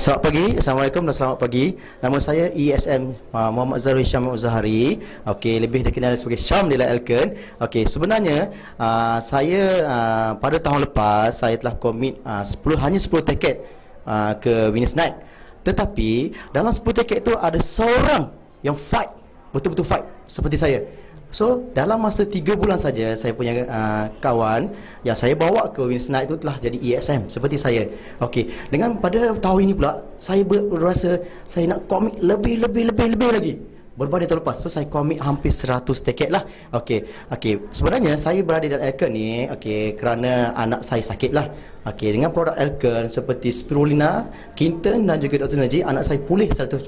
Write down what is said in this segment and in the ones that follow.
Selamat pagi, Assalamualaikum dan selamat pagi. Nama saya ESM uh, Muhammad Zarul Syam Zahari. Okey, lebih dikenal sebagai Syam di Elken. Okey, sebenarnya uh, saya uh, pada tahun lepas saya telah komit uh, 10 hanya 10 tiket uh, ke Venus Night. Tetapi dalam 10 tiket itu ada seorang yang fight, betul-betul fight seperti saya. So dalam masa 3 bulan saja saya punya uh, kawan yang saya bawa ke Wins Night itu telah jadi ESM seperti saya. Okey, dengan pada tahun ini pula saya berasa saya nak komit lebih lebih lebih lebih lagi berbanding tahun lepas. So saya komit hampir 100 tiket lah. Okey. Okey. Sebenarnya saya berada dalam Elken ni okey kerana anak saya sakit lah. Okey, dengan produk Elken seperti spirulina, kinten dan juga Dr. Naji, anak saya pulih 100%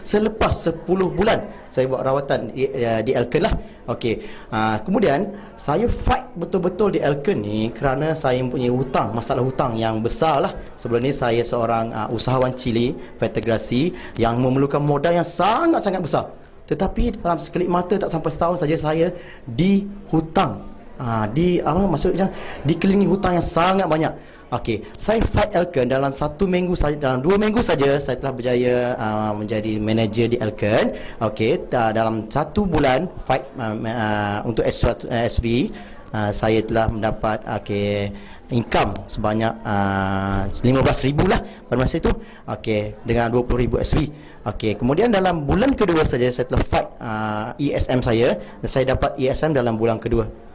selepas 10 bulan saya buat rawatan di, uh, di Elken lah. Okey. Uh, kemudian saya fight betul-betul di Elken ni kerana saya mempunyai hutang, masalah hutang yang besar lah. Sebelum ni saya seorang uh, usahawan cili, integrasi yang memerlukan modal yang sangat-sangat besar. Tetapi dalam sekelip mata tak sampai setahun saja saya dihutang. Ha, di apa maksudnya dikelilingi hutang yang sangat banyak. Okey, saya fight Elken dalam satu minggu saja dalam dua minggu saja saya telah berjaya uh, menjadi manager di Elken. Okey, dalam satu bulan fight uh, uh, untuk SV uh, saya telah mendapat okey income sebanyak uh, 15,000 lah pada masa itu. Okey dengan 20,000 SV okey kemudian dalam bulan kedua saja saya telah fight uh, ESM saya. Dan saya dapat ESM dalam bulan kedua